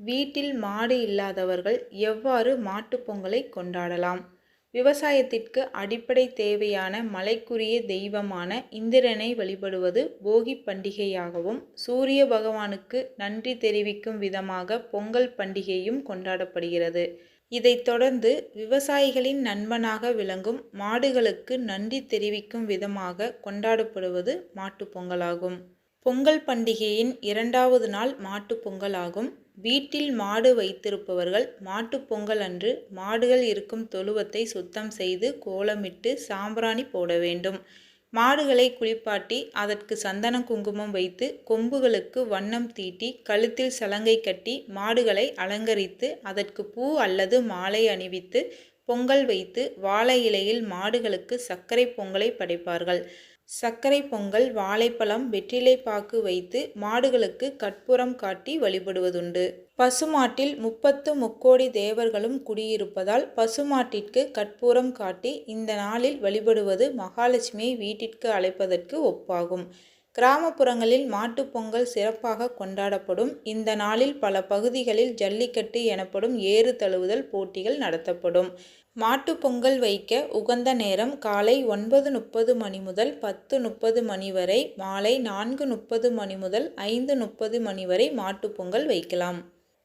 வீட்டில் மாடு இல்லாதவர்கள் எவ்வாறு மாட்டுப் பொங்கலை கொண்டாடலாம்? விவசாயத்திற்கு அடிப்படை தேவையான மலைக்குரிய தெய்வமான இந்திரனை வழிபடுவது போகி பண்டிகையாகவும் சூரிய பகவானுக்கு நன்றி தெரிவிக்கும் விதமாக பொங்கல் பண்டிகையும் கொண்டாடப்படுகிறது. இதைத் தொடர்ந்து விவசாயிகளின் நண்பனாக விளங்கும் மாடுகளுக்கு நன்றி தெரிவிக்கும் விதமாக கொண்டாடப்படுவது மாட்டுப்பொங்கலாகும் பொங்கல் பண்டிகையின் இரண்டாவது நாள் மாட்டுப்பொங்கலாகும் ஆகும் வீட்டில் மாடு வைத்திருப்பவர்கள் மாட்டுப் பொங்கல் அன்று மாடுகள் இருக்கும் தொழுவத்தை சுத்தம் செய்து கோலமிட்டு சாம்பிராணி போட வேண்டும். மாடுகளை குளிப்பாட்டி அதற்கு சந்தன குங்குமம் வைத்து கொம்புகளுக்கு வண்ணம் தீட்டி கழுத்தில் சலங்கை கட்டி மாடுகளை அலங்கரித்து அதற்கு பூ அல்லது மாலை அணிவித்து பொங்கல் வைத்து வாழை இலையில் மாடுகளுக்கு சர்க்கரை பொங்கலை படைப்பார்கள். சர்க்கரை பொங்கல் வாழைப்பழம் வெற்றிலை பாக்கு வைத்து மாடுகளுக்கு கற்பூரம் காட்டி வழிபடுவதுண்டு. பசுமாட்டில் முப்பத்து முக்கோடி தேவர்களும் குடியிருப்பதால் பசுமாட்டிற்கு கற்பூரம் காட்டி இந்த நாளில் வழிபடுவது மகாலட்சுமியை வீட்டிற்கு அழைப்பதற்கு ஒப்பாகும். கிராமப்புறங்களில் மாட்டுப்பொங்கல் சிறப்பாக கொண்டாடப்படும். இந்த நாளில் பல பகுதிகளில் ஜல்லிக்கட்டு எனப்படும் ஏறு தழுவுதல் போட்டிகள் நடத்தப்படும். மாட்டுப்பொங்கல் வைக்க உகந்த நேரம் காலை ஒன்பது முப்பது மணி முதல் பத்து முப்பது மணி வரை மாலை நான்கு முப்பது மணி முதல் ஐந்து முப்பது மணி வரை மாட்டுப்பொங்கல் வைக்கலாம்.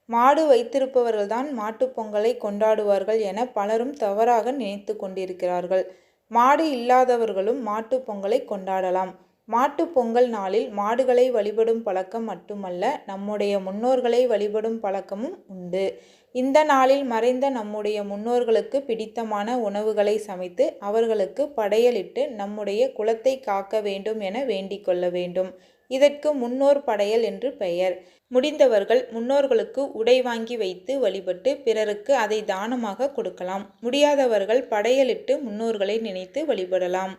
மாடு வைத்திருப்பவர்கள்தான் மாட்டுப் பொங்கலை கொண்டாடுவார்கள் என பலரும் தவறாக நினைத்து கொண்டிருக்கிறார்கள். மாடு இல்லாதவர்களும் மாட்டுப்பொங்கலை கொண்டாடலாம். மாட்டுப் பொங்கல் நாளில் மாடுகளை வழிபடும் பழக்கம் மட்டுமல்ல நம்முடைய முன்னோர்களை வழிபடும் பழக்கமும் உண்டு. இந்த நாளில் மறைந்த நம்முடைய முன்னோர்களுக்கு பிடித்தமான உணவுகளை சமைத்து அவர்களுக்கு படையலிட்டு நம்முடைய குலத்தை காக்க வேண்டும் என வேண்டிக் கொள்ள வேண்டும். இதற்கு முன்னோர் படையல் என்று பெயர். முடிந்தவர்கள் முன்னோர்களுக்கு உடை வாங்கி வைத்து வழிபட்டு பிறருக்கு அதை தானமாக கொடுக்கலாம். முடியாதவர்கள் படையலிட்டு முன்னோர்களை நினைத்து வழிபடலாம்.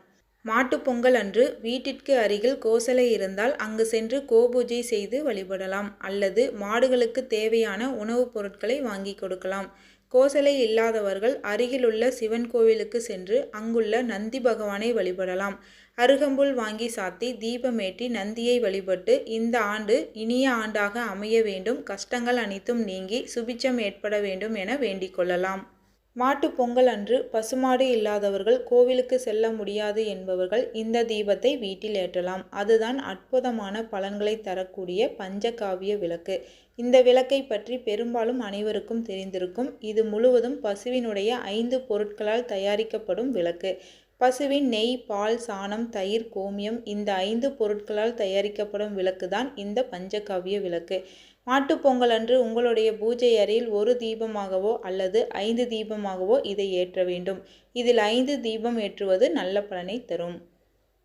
மாட்டுப் பொங்கல் அன்று வீட்டிற்கு அருகில் கோசலை இருந்தால் அங்கு சென்று கோபூஜை செய்து வழிபடலாம். அல்லது மாடுகளுக்கு தேவையான உணவுப் பொருட்களை வாங்கி கொடுக்கலாம். கோசலை இல்லாதவர்கள் அருகிலுள்ள சிவன் கோவிலுக்கு சென்று அங்குள்ள நந்தி பகவானை வழிபடலாம். அருகம்புல் வாங்கி சாத்தி தீபமேற்றி நந்தியை வழிபட்டு இந்த ஆண்டு இனிய ஆண்டாக அமைய வேண்டும். கஷ்டங்கள் அனைத்தும் நீங்கி சுபிச்சம் ஏற்பட வேண்டும் என வேண்டிக் கொள்ளலாம். மாட்டுப் பொங்கல் அன்று பசுமாடு இல்லாதவர்கள் கோவிலுக்கு செல்ல முடியாது என்பவர்கள் இந்த தீபத்தை வீட்டில் ஏற்றலாம். அதுதான் அற்புதமான பலன்களை தரக்கூடிய பஞ்சகாவிய விளக்கு. இந்த விளக்கை பற்றி பெரும்பாலும் அனைவருக்கும் தெரிந்திருக்கும். இது முழுவதும் பசுவினுடைய ஐந்து பொருட்களால் தயாரிக்கப்படும் விளக்கு. பசுவின் நெய் பால் சாணம் தயிர் கோமியம் இந்த ஐந்து பொருட்களால் தயாரிக்கப்படும் விளக்கு தான் இந்த பஞ்சகாவிய விளக்கு. மாட்டுப் பொங்கல் அன்று உங்களுடைய பூஜை அறையில் ஒரு தீபமாகவோ அல்லது ஐந்து தீபமாகவோ இதை ஏற்ற வேண்டும். இதில் ஐந்து தீபம் ஏற்றுவது நல்ல பலனை தரும்.